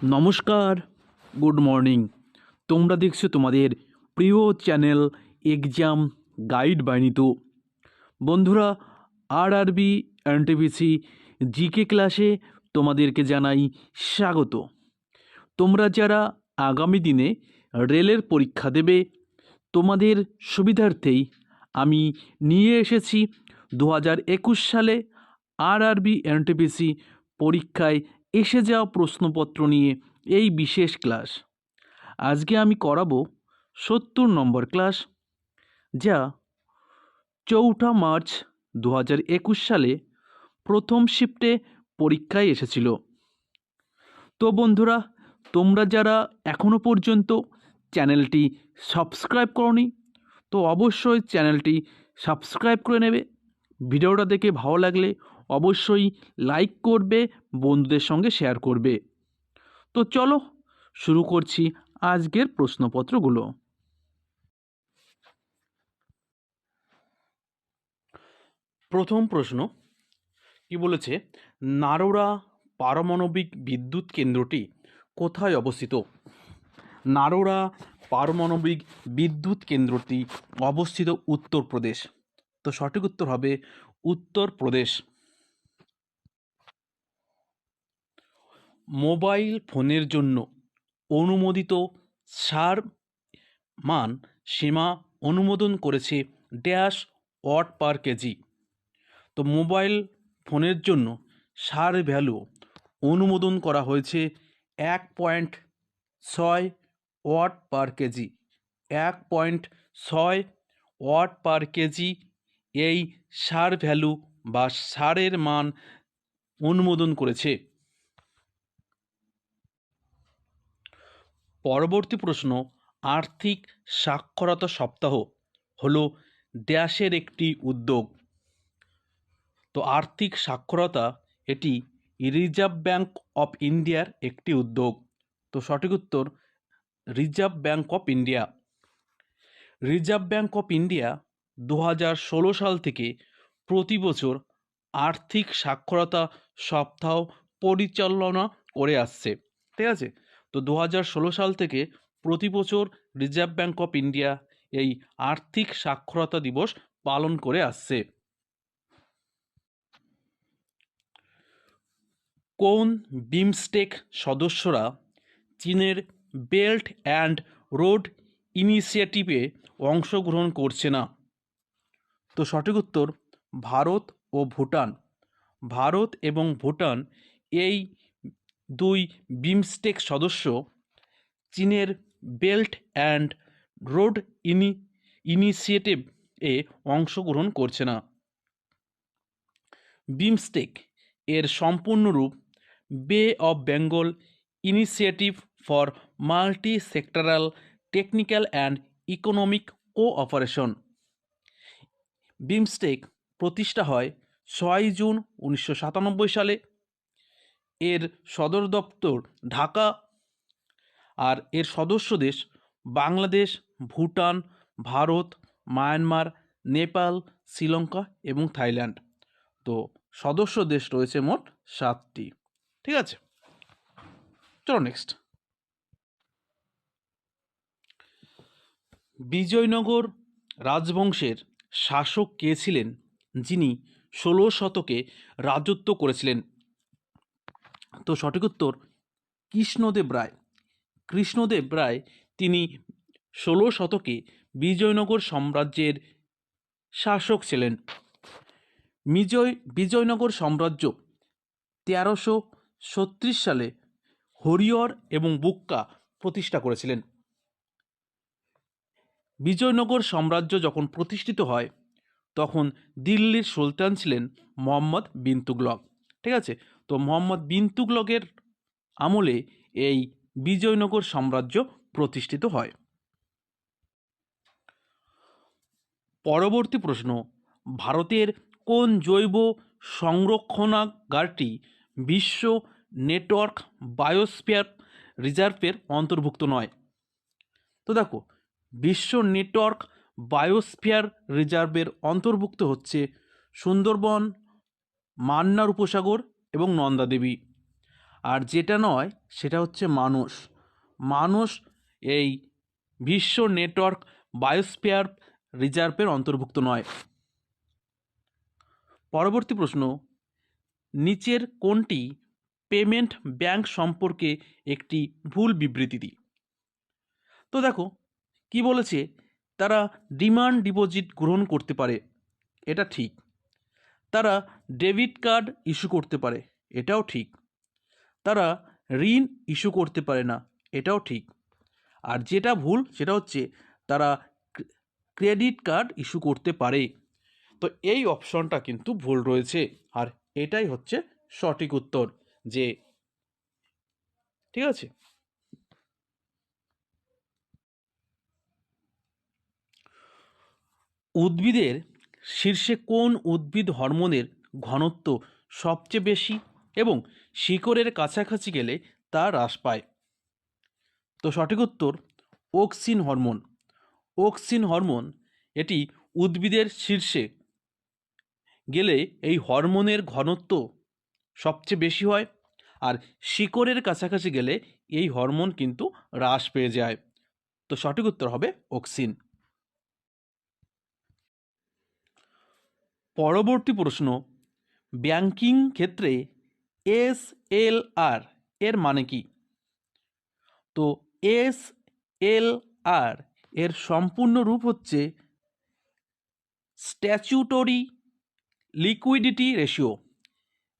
নমস্কার, good morning. তোমরা দেখছ তোমাদের প্রিয় চ্যানেল এক্সাম গাইড বাণিত বন্ধুরা আর আরবি এনটিপিসি জিকে ক্লাসে তোমাদেরকে জানাই স্বাগত। তোমরা যারা আগামী দিনে রেলের পরীক্ষা দেবে, তোমাদের সুবিধার্থেই আমি নিয়ে এসেছি দু হাজার একুশ সালে আর আরবি এনটিপিসি পরীক্ষায় এসে যাওয়া প্রশ্নপত্র নিয়ে এই বিশেষ ক্লাস। আজকে আমি করাবো সত্তর নম্বর ক্লাস, যা চৌঠা মার্চ দু হাজার একুশ সালে প্রথম শিফটে পরীক্ষায় এসেছিল। তো বন্ধুরা, তোমরা যারা এখনও পর্যন্ত চ্যানেলটি সাবস্ক্রাইব করনি, তো অবশ্যই চ্যানেলটি সাবস্ক্রাইব করে নেবে। ভিডিওটা দেখে ভালো লাগলে অবশ্যই লাইক করবে, বন্ধুদের সঙ্গে শেয়ার করবে। তো চলো, শুরু করছি আজকের প্রশ্নপত্রগুলো। প্রথম প্রশ্ন, কি বলেছে? নারোরা পারমাণবিক বিদ্যুৎ কেন্দ্রটি কোথায় অবস্থিত? নারোরা পারমাণবিক বিদ্যুৎ কেন্দ্রটি অবস্থিত উত্তরপ্রদেশ। তো সঠিক উত্তর হবে উত্তরপ্রদেশ। মোবাইল ফোনের জন্য অনুমোদিত সার মান সীমা অনুমোদন করেছে ড্যাশ ওয়াট পার কেজি। তো মোবাইল ফোনের জন্য সার ভ্যালু অনুমোদন করা হয়েছে এক পয়েন্ট ছয় ওয়াট পার কেজি। এক পয়েন্ট ছয় ওয়াট পার কেজি এই সার ভ্যালু বা সারের মান অনুমোদন করেছে। পরবর্তী প্রশ্ন, আর্থিক সাক্ষরতা সপ্তাহ হলো দেশের একটি উদ্যোগ। তো আর্থিক সাক্ষরতা এটি রিজার্ভ ব্যাংক অফ ইন্ডিয়ার একটি উদ্যোগ। তো সঠিক উত্তর reserve bank of India reserve bank of India দু সাল থেকে প্রতি বছর আর্থিক সাক্ষরতা সপ্তাহ পরিচালনা করে আসছে। ঠিক আছে? তো দু সাল থেকে প্রতি বছর রিজার্ভ ব্যাঙ্ক অফ ইন্ডিয়া এই আর্থিক সাক্ষরতা দিবস পালন করে আসছে। কোন বিমস্টেক সদস্যরা চীনের বেল্ট অ্যান্ড রোড ইনিশিয়েটিভে অংশগ্রহণ করছে না? তো সঠিক উত্তর, ভারত ও ভুটান। ভারত এবং ভুটান এই দুই বিমস্টেক সদস্য, চীনের বেল্ট অ্যান্ড রোড ইনি, ইনিশিয়েটিভ এ অংশগ্রহণ করছে না। বিমস্টেক এর সম্পূর্ণ রূপ bay of Bengal initiative for multi sectoral technical and economic cooperation. BIMSTEC প্রতিষ্ঠা হয় ছয় জুন উনিশশো সাতানব্বই সালে। এর সদর দপ্তর ঢাকা আর এর সদস্য দেশ বাংলাদেশ, ভুটান, ভারত, মায়ানমার, নেপাল, শ্রীলঙ্কা এবং থাইল্যান্ড। তো সদস্য দেশ রয়েছে মোট সাতটি। ঠিক আছে? চলো নেক্সট বিজয়নগর রাজবংশের শাসক কে ছিলেন? যিনি ষোলো শতকে রাজত্ব করেছিলেন। তো সঠিক উত্তর কৃষ্ণদেব রায়। কৃষ্ণদেব রায় তিনি ষোলো শতকে বিজয়নগর সাম্রাজ্যের শাসক ছিলেন। বিজয়, বিজয়নগর সাম্রাজ্য তেরোশো ছত্রিশ সালে হরিহর এবং বুক্কা প্রতিষ্ঠা করেছিলেন। বিজয়নগর সাম্রাজ্য যখন প্রতিষ্ঠিত হয়, তখন দিল্লির সুলতান ছিলেন মোহাম্মদ বিন তুগলক। ঠিক আছে? তো মোহাম্মদ বিন তুগলকের আমলে এই বিজয়নগর সাম্রাজ্য প্রতিষ্ঠিত হয়। পরবর্তী প্রশ্ন, ভারতের কোন জৈব সংরক্ষণাগারটি বিশ্ব নেটওয়ার্ক বায়োস্ফিয়ার রিজার্ভের অন্তর্ভুক্ত নয়? তো দেখো, বিশ্ব নেটওয়ার্ক বায়োস্ফিয়ার রিজার্ভের অন্তর্ভুক্ত হচ্ছে সুন্দরবন, মান্নার উপসাগর এবং নন্দাদেবী আর যেটা নয়, সেটা হচ্ছে মানুষ। মানুষ এই বিশ্ব নেটওয়ার্ক বায়োস্ফিয়ার রিজার্ভের অন্তর্ভুক্ত নয়। পরবর্তী প্রশ্ন, নিচের কোনটি পেমেন্ট ব্যাংক সম্পর্কে একটি ভুল বিবৃতি তো দেখো, কি বলেছে? তারা ডিমান্ড ডিপোজিট গ্রহণ করতে পারে। এটা ঠিক। তারা ডেবিট কার্ড ইস্যু করতে পারে, এটাও ঠিক। তারা ঋণ ইস্যু করতে পারে না, এটাও ঠিক। আর যেটা ভুল, সেটা হচ্ছে তারা ক্রেডিট কার্ড ইস্যু করতে পারে। তো এই অপশনটা কিন্তু ভুল রয়েছে, আর এটাই হচ্ছে সঠিক উত্তর যে ঠিক আছে? উদ্ভিদের শীর্ষে কোন উদ্ভিদ হরমোনের ঘনত্ব সবচেয়ে বেশি এবং শিকড়ের কাছাকাছি গেলে তা হ্রাস পায়? তো সঠিক উত্তর, অক্সিন হরমোন। অক্সিন হরমোন এটি উদ্ভিদের শীর্ষে গেলে এই হরমোনের ঘনত্ব সবচেয়ে বেশি হয় আর শিকড়ের কাছাকাছি গেলে এই হরমোন কিন্তু হ্রাস পেয়ে যায়। তো সঠিক উত্তর হবে অক্সিন। পরবর্তী প্রশ্ন, ব্যাংকিং ক্ষেত্রে এস এল আর এর মানে কি? তো এস এল আর এর সম্পূর্ণ রূপ হচ্ছে statutory liquidity ratio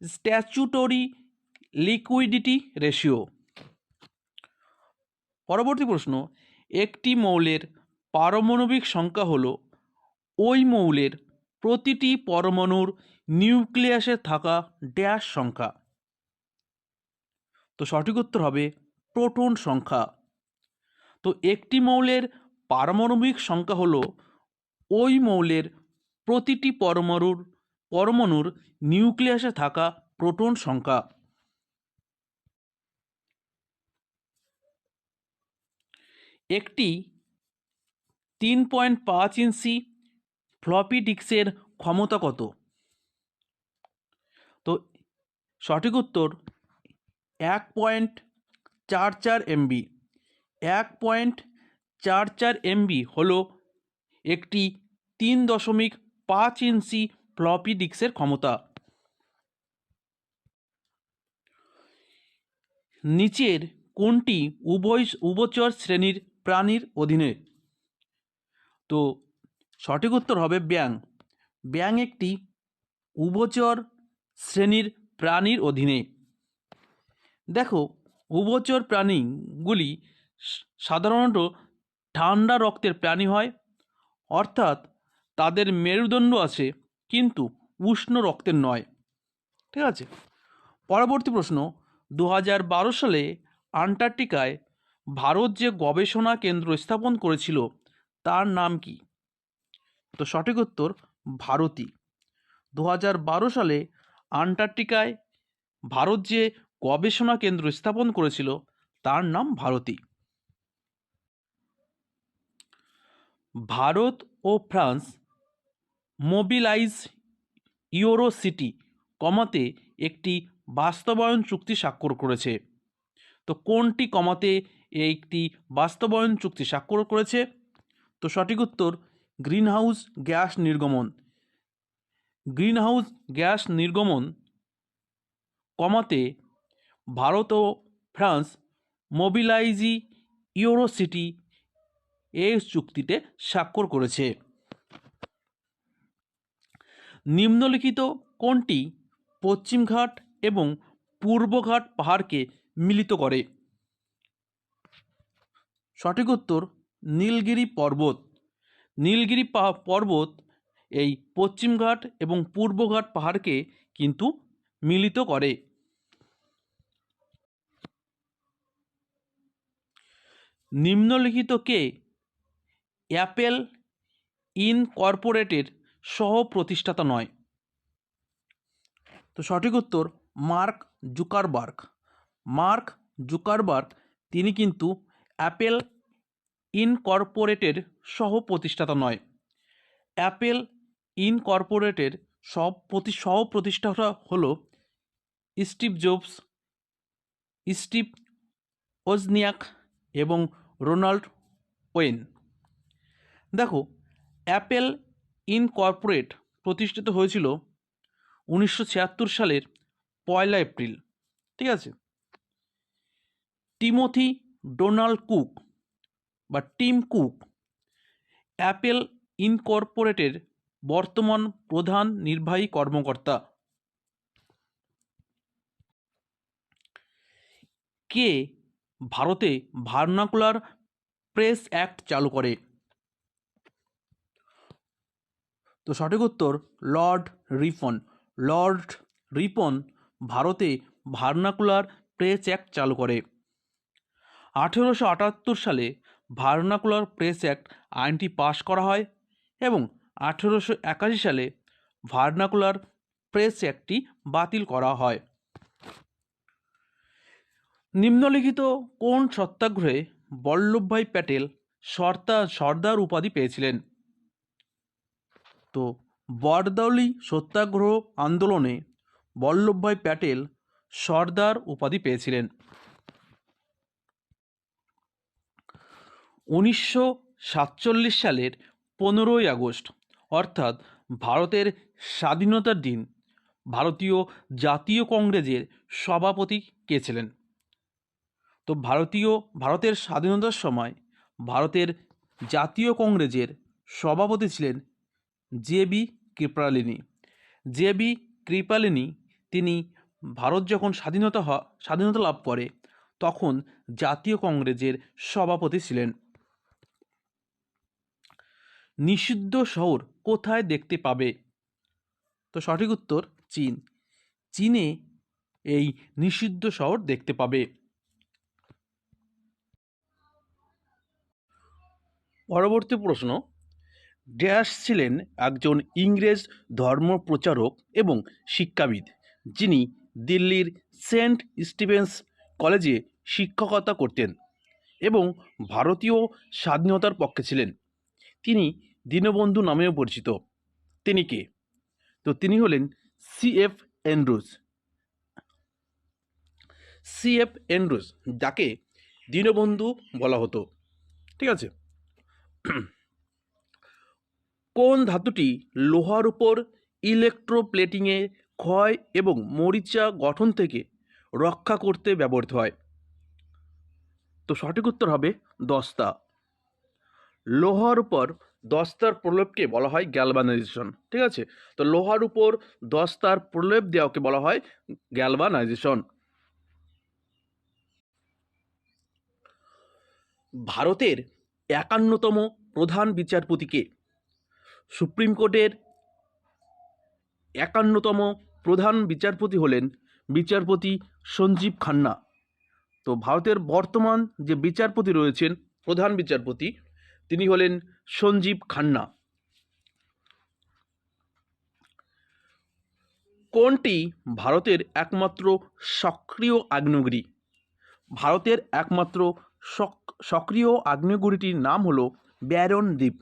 statutory liquidity ratio পরবর্তী প্রশ্ন, একটি মৌলের পারমাণবিক সংখ্যা হলো ওই মৌলের প্রতিটি পরমাণুর নিউক্লিয়াসে থাকা ড্যাশ সংখ্যা। তো সঠিক উত্তর হবে প্রোটন সংখ্যা। তো একটি মৌলের পারমাণবিক সংখ্যা হলো ওই মৌলের প্রতিটি পরমাণুর পরমাণুর নিউক্লিয়াসে থাকা প্রোটন সংখ্যা। একটি তিন পয়েন্ট পাঁচ ইঞ্চি ফ্লপি ডিস্কের ক্ষমতা কত? তো সঠিক উত্তর এক পয়েন্ট চার চার এমবি। এক পয়েন্ট চার চার এমবি হলো একটি তিন দশমিক পাঁচ ইঞ্চি ফ্লপি ডিস্কের ক্ষমতা। নিচের কোনটি উভয়, উভচর শ্রেণির প্রাণীর অধীনে? তো সঠিক উত্তর হবে ব্যাং ব্যাং একটি উভচর শ্রেণির প্রাণীর অধীনে। দেখো, উভচর প্রাণীগুলি সাধারণত ঠান্ডা রক্তের প্রাণী হয়, অর্থাৎ তাদের মেরুদণ্ড আছে, কিন্তু উষ্ণ রক্তের নয়। ঠিক আছে? পরবর্তী প্রশ্ন দু সালে আন্টার্কটিকায় ভারত যে গবেষণা কেন্দ্র স্থাপন করেছিল, তার নাম কি? তো সঠিক উত্তর ভারতী দু বারো সালে আন্টার্কটিকায় ভারত যে গবেষণা কেন্দ্র স্থাপন করেছিল, তার নাম ভারতী ভারত ও ফ্রান্স মোবিলাইজ ইউরো সিটি কমাতে একটি বাস্তবায়ন চুক্তি স্বাক্ষর করেছে। তো কোনটি কমাতে একটি বাস্তবায়ন চুক্তি স্বাক্ষর করেছে? তো সঠিক উত্তর গ্রিনহাউস গ্যাস নির্গমন। গ্রিনহাউস গ্যাস নির্গমন কমাতে ভারত ও ফ্রান্স মোবিলাইজি ইউরো সিটি এই চুক্তিতে স্বাক্ষর করেছে। নিম্নলিখিত কোনটি পশ্চিমঘাট এবং পূর্বঘাট পাহাড়কে মিলিত করে। সঠিক উত্তর নীলগিরি পর্বত। নীলগিরি পর্বত এই পশ্চিমঘাট এবং পূর্বঘাট পাহাড়কে কিন্তু মিলিত করে। নিম্নলিখিত কে? অ্যাপেল ইনকর্পোরেটের সহ প্রতিষ্ঠাতা নয়। তো সঠিক উত্তর, মার্ক জুকারবার্গ। মার্ক জুকারবার্গ, তিনি কিন্তু অ্যাপেল ইনকর্পোরেটের সহ প্রতিষ্ঠাতা নয়। অ্যাপেল ইনকর্পোরেটের সব প্রতি সহ প্রতিষ্ঠাতা হল স্টিভ জবস, স্টিভ ওজনিয়াক এবং রোনাল্ড ওয়েন। দেখো, অ্যাপেল ইনকর্পোরেট প্রতিষ্ঠিত হয়েছিল উনিশশো ছিয়াত্তর সালের পয়লা এপ্রিল, ঠিক আছে? টিমোথি ডোনাল্ড কুক বা টিম কুক, অ্যাপেল ইনকর্পোরেটের বর্তমান প্রধান নির্বাহী কর্মকর্তা। কে ভারতে ভার্নাকুলার প্রেস অ্যাক্ট চালু করে? তো সঠিক উত্তর, লর্ড রিপন। লর্ড রিপন ভারতে ভার্নাকুলার প্রেস অ্যাক্ট চালু করে। আঠেরোশো আটাত্তর সালে ভার্নাকুলার প্রেস অ্যাক্ট আইনটি পাশ করা হয় এবং আঠেরোশো একাশি সালে ভার্নাকুলার প্রেস অ্যাক্টটি বাতিল করা হয়। নিম্নলিখিত কোন সত্যাগ্রহে বল্লভভাই প্যাটেল সর্দার সর্দার উপাধি পেয়েছিলেন? তো বরদৌলি সত্যাগ্রহ আন্দোলনে বল্লভভাই প্যাটেল সর্দার উপাধি পেয়েছিলেন। উনিশশো সাতচল্লিশ সালের পনেরোই আগস্ট, অর্থাৎ ভারতের স্বাধীনতার দিন, ভারতীয় জাতীয় কংগ্রেসের সভাপতি কে ছিলেন? তো ভারতীয়, ভারতের স্বাধীনতার সময় ভারতের জাতীয় কংগ্রেসের সভাপতি ছিলেন J B Kripalani. J B Kripalani তিনি ভারত যখন স্বাধীনতা স্বাধীনতা লাভ করে, তখন জাতীয় কংগ্রেসের সভাপতি ছিলেন। নিষিদ্ধ শহর কোথায় দেখতে পাবে? তো সঠিক উত্তর, চীন। চীনে এই নিষিদ্ধ শহর দেখতে পাবে। পরবর্তী প্রশ্ন। ড্যাশ ছিলেন একজন ইংরেজ ধর্ম প্রচারক এবং শিক্ষাবিদ, যিনি দিল্লির সেন্ট স্টিভেন্স কলেজে শিক্ষকতা করতেন এবং ভারতীয় স্বাধীনতার পক্ষে ছিলেন। তিনি দীনবন্ধু নামেও পরিচিত। তিনি কে? তো তিনি হলেন C F Andrews. C F Andrews, যাকে দীনবন্ধু বলা হতো। ঠিক আছে? কোন ধাতুটি লোহার উপর ইলেকট্রোপ্লেটিংয়ে ক্ষয় এবং মরিচা গঠন থেকে রক্ষা করতে ব্যবহৃত হয়? তো সঠিক উত্তর হবে দস্তা। লোহার উপর দস্তার প্রলেপকে বলা হয় গ্যালভানাইজেশন ঠিক আছে? তো লোহার উপর দস্তার প্রলেপ দেওয়াকে বলা হয় গ্যালভানাইজেশন ভারতের একান্নতম প্রধান বিচারপতিকে, সুপ্রিম কোর্টের একান্নতম প্রধান বিচারপতি হলেন বিচারপতি সঞ্জীব খান্না। তো ভারতের বর্তমান যে বিচারপতি রয়েছেন, প্রধান বিচারপতি তিনি হলেন সঞ্জীব খান্না। কোনটি ভারতের একমাত্র সক্রিয় আগ্নেয়গিরি। ভারতের একমাত্র সক- সক্রিয় আগ্নেয়গিরিটির নাম হলো ব্যারন দ্বীপ।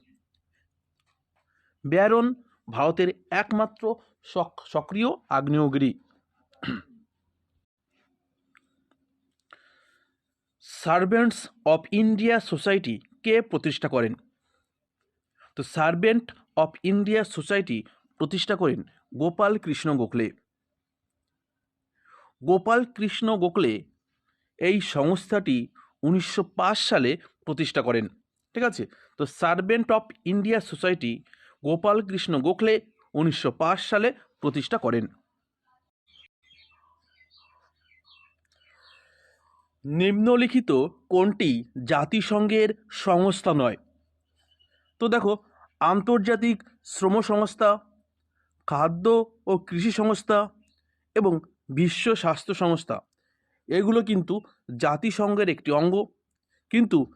ব্যারন ভারতের একমাত্র সক- সক্রিয় আগ্নেয়গিরি। সার্ভেন্টস অফ ইন্ডিয়া সোসাইটি কে প্রতিষ্ঠা করেন? তো সার্ভেন্ট অফ ইন্ডিয়া সোসাইটি প্রতিষ্ঠা করেন গোপাল কৃষ্ণ গোখলে। গোপাল কৃষ্ণ গোখলে এই সংস্থাটি উনিশশো পাঁচ সালে প্রতিষ্ঠা করেন, ঠিক আছে? তো servant of India society Gopal Krishna Gokhale উনিশশো পাঁচ সালে প্রতিষ্ঠা করেন। নিম্নলিখিত কোনটি জাতিসংঘের সংস্থা নয়? তো দেখো, আন্তর্জাতিক শ্রম সংস্থা, খাদ্য ও কৃষি সংস্থা এবং বিশ্ব স্বাস্থ্য সংস্থা। এগুলো কিন্তু জাতিসংঘের একটি অঙ্গ। কিন্তু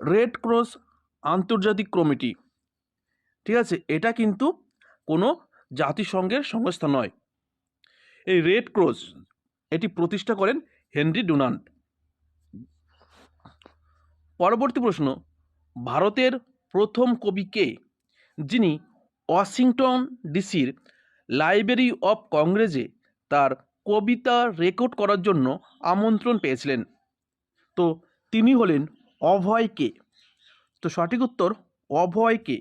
রেড ক্রস আন্তর্জাতিক কমিটি, ঠিক আছে? এটা কিন্তু কোনো জাতিসংঘের সংস্থা নয়। এই রেড ক্রস, এটি প্রতিষ্ঠা করেন হেনরি ডোনাল্ড পরবর্তী প্রশ্ন, ভারতের প্রথম কবি কে যিনি ওয়াশিংটন ডিসির লাইব্রেরি অফ কংগ্রেসে তার কবিতা রেকর্ড করার জন্য আমন্ত্রণ পেয়েছিলেন। তো তিনি হলেন অভয় কে। তো সঠিক উত্তর, অভয় কে।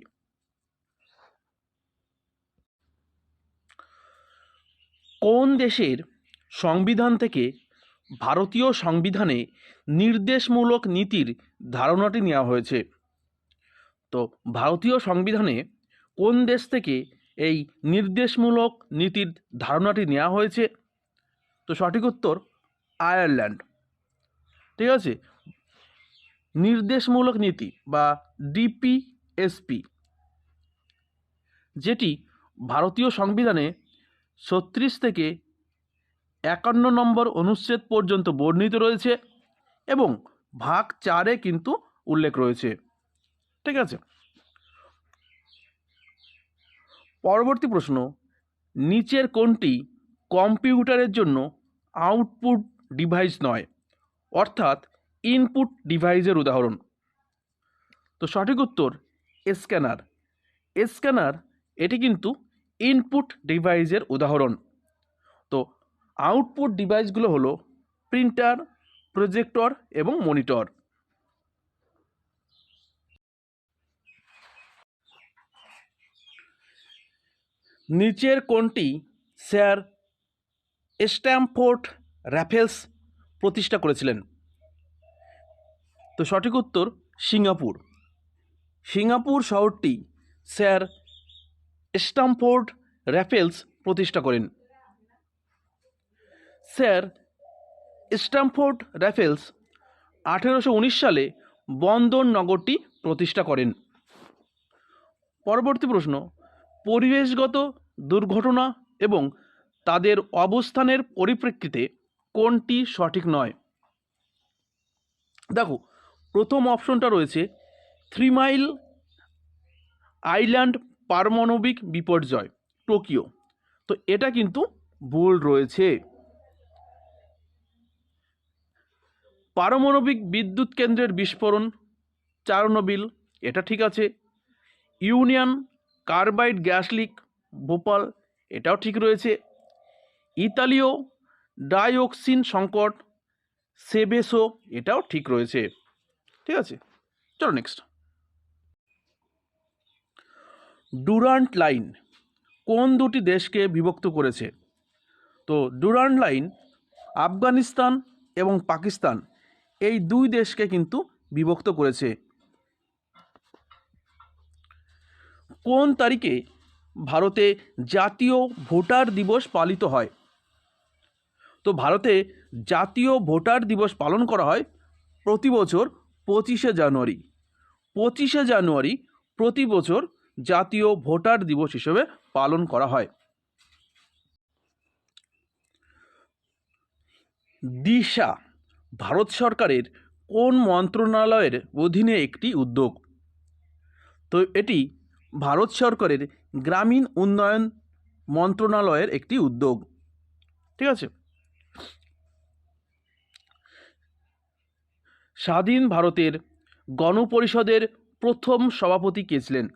কোন দেশের সংবিধান থেকে ভারতীয় সংবিধানে নির্দেশমূলক নীতির ধারণাটি নেওয়া হয়েছে। তো ভারতীয় সংবিধানে কোন দেশ থেকে এই নির্দেশমূলক নীতির ধারণাটি নেওয়া হয়েছে? তো সঠিক উত্তর, আয়ারল্যান্ড। ঠিক আছে? নির্দেশমূলক নীতি বা ডিপিএসপি, যেটি ভারতীয় সংবিধানে ছত্রিশ থেকে একান্ন নম্বর অনুচ্ছেদ পর্যন্ত বর্ণিত রয়েছে এবং ভাগ চারে কিন্তু উল্লেখ রয়েছে। ঠিক আছে? পরবর্তী প্রশ্ন, নিচের কোনটি কম্পিউটারের জন্য আউটপুট ডিভাইস নয়, অর্থাৎ ইনপুট ডিভাইসের উদাহরণ। তো সঠিক উত্তর, স্ক্যানার। স্ক্যানার, এটি কিন্তু ইনপুট ডিভাইসের উদাহরণ। তো আউটপুট ডিভাইসগুলো হলো প্রিন্টার, প্রজেক্টর এবং মনিটর। নিচের কোনটি স্যার স্ট্যামফোর্ড র্যাফেলস প্রতিষ্ঠা করেছিলেন। তো সঠিক উত্তর, সিঙ্গাপুর। সিঙ্গাপুর শহরটি স্যার স্ট্যামফোর্ড র্যাফেলস প্রতিষ্ঠা করেন। স্ট্যামফোর্ড র্যাফেলস আঠেরোশো উনিশ সালে বন্দর নগরটি প্রতিষ্ঠা করেন। পরবর্তী প্রশ্ন, পরিবেশগত দুর্ঘটনা এবং তাদের অবস্থানের পরিপ্রেক্ষিতে কোনটি সঠিক নয়? দেখো, প্রথম অপশনটা রয়েছে থ্রি মাইল আইল্যান্ড পারমাণবিক বিপর্যয়, টোকিও। তো এটা কিন্তু ভুল রয়েছে। পারমাণবিক বিদ্যুৎ কেন্দ্রের বিস্ফোরণ চারনোবিল এটা ঠিক আছে। Union, carbide gas leak, Bhopal, এটাও ঠিক রয়েছে। ইতালীয় ডাইঅক্সিন সংকট সেবেসো এটাও ঠিক রয়েছে। ঠিক আছে, চলো নেক্সট ডুরান্ট লাইন কোন দুটি দেশকে বিভক্ত করেছে? তো ডুরান্ট লাইন আফগানিস্তান এবং পাকিস্তান। এই দুই দেশকে কিন্তু বিভক্ত করেছে। কোন তারিখে ভারতে জাতীয় ভোটার দিবস পালিত হয়? তো ভারতে জাতীয় ভোটার দিবস পালন করা হয় প্রতি বছর পঁচিশে জানুয়ারি। পঁচিশে জানুয়ারি প্রতি বছর জাতীয় ভোটার দিবস হিসেবে পালন করা হয়। দিশা ভারত সরকারের কোন মন্ত্রণালয়ের অধীনে একটি উদ্যোগ? তো এটি ভারত সরকারের গ্রামীণ উন্নয়ন মন্ত্রণালয়ের একটি উদ্যোগ। ঠিক আছে? স্বাধীন ভারতের গণপরিষদের প্রথম সভাপতি কে ছিলেন?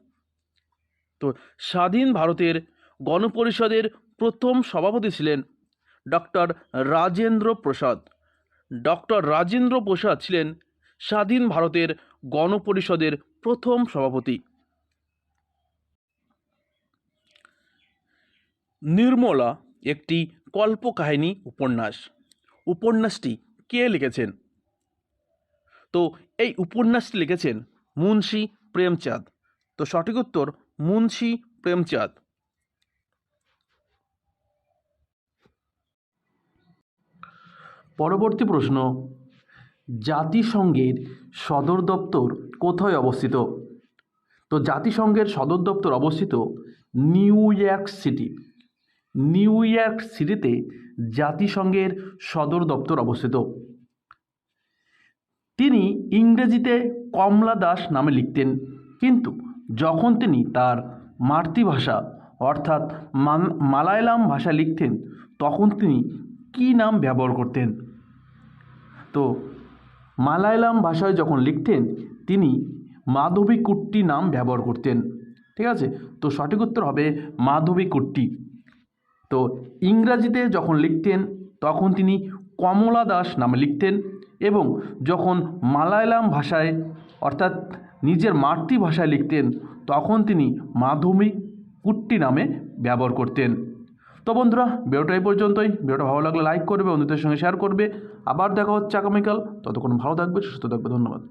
তো স্বাধীন ভারতের গণপরিষদের প্রথম সভাপতি ছিলেন ডক্টর রাজেন্দ্র প্রসাদ। ডক্টর রাজেন্দ্র প্রসাদ ছিলেন স্বাধীন ভারতের গণপরিষদের প্রথম সভাপতি। নির্মলা একটি কল্পকাহিনী উপন্যাস। উপন্যাসটি কে লিখেছেন? তো এই উপন্যাসটি লিখেছেন মুন্সি প্রেমচাঁদ। তো সঠিক উত্তর মুন্সি প্রেমচাঁদ। পরবর্তী প্রশ্ন, জাতিসংঘের সদর দপ্তর কোথায় অবস্থিত? তো জাতিসংঘের সদর দপ্তর অবস্থিত New York City. New York সিটিতে জাতিসংঘের সদর দপ্তর অবস্থিত। তিনি ইংরেজিতে কমলা দাস নামে লিখতেন, কিন্তু যখন তিনি তার মাতৃভাষা অর্থাৎ মালায়ালাম ভাষা লিখতেন, তখন তিনি কী নাম ব্যবহার করতেন? তো মালায়ালাম ভাষায় যখন লিখতেন, তিনি মাধবী কুট্টি নাম ব্যবহার করতেন। ঠিক আছে? তো সঠিক উত্তর হবে মাধবী কুট্টি। তো ইংরাজিতে যখন লিখতেন, তখন তিনি কমলা দাস নামে লিখতেন এবং যখন মালায়ালাম ভাষায়, অর্থাৎ নিজের মাতৃভাষায় লিখতেন, তখন তিনি মাধবী কুট্টি নামে ব্যবহার করতেন। তো বন্ধুরা, ভিডিওটা এই পর্যন্তই। ভিডিওটা ভালো লাগলে লাইক করবে, বন্ধুদের সঙ্গে শেয়ার করবে। আবার দেখা হচ্ছে আগামীকাল। ততক্ষণ ভালো থাকবে, সুস্থ থাকবে। ধন্যবাদ।